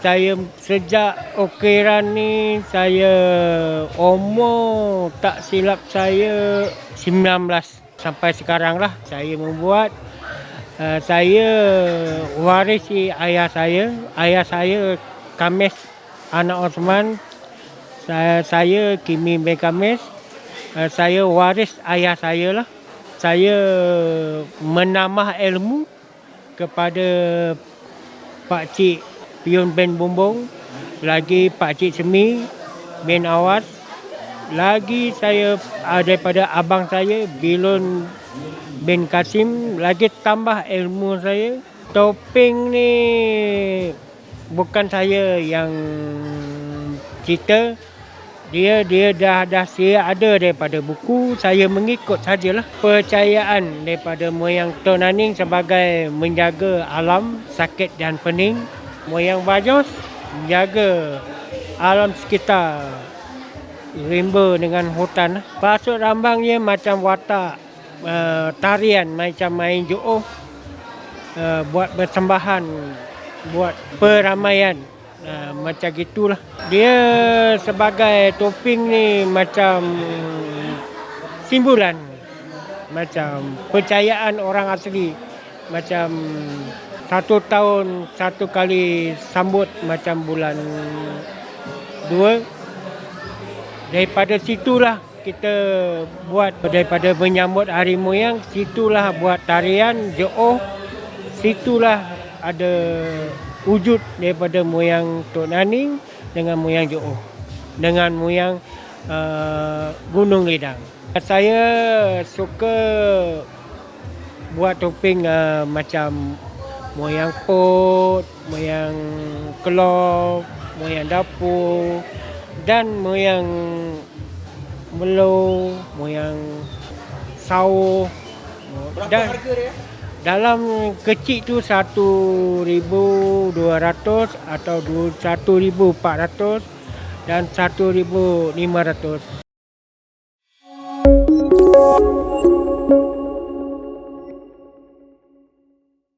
Saya sejak ukiran ni saya umur tak silap saya 19 sampai sekarang lah saya membuat. Uh, saya warisi ayah saya. Ayah saya Kamis anak Osman. Saya, saya Kimi bin Kamis. Uh, saya waris ayah saya lah. Saya menambah ilmu kepada Pak Cik Pion bin Bumbung lagi Pak Cik Semi bin Awas lagi saya uh, daripada abang saya Bilun bin Kasim lagi tambah ilmu saya topeng ni bukan saya yang cerita dia dia dah dah saya ada daripada buku saya mengikut sajalah percayaan daripada moyang Tun Aning sebagai menjaga alam sakit dan pening moyang Bajos menjaga alam sekitar rimba dengan hutan. Pasut rambangnya macam watak uh, tarian macam main jo'oh uh, buat persembahan buat peramaian uh, macam gitulah. Dia sebagai topeng ni macam simbolan macam percayaan orang asli macam satu tahun satu kali sambut macam bulan dua. Daripada situlah kita buat daripada menyambut hari moyang situlah buat tarian jo'oh situlah ada wujud daripada moyang Tok Naning dengan moyang jo'oh dengan moyang uh, Gunung Lidang saya suka buat topeng uh, macam moyang pot, moyang kelop, moyang dapur dan moyang melo, moyang sawo Berapa dan harga dia? dalam kecil tu 1200 atau 1400 dan 1500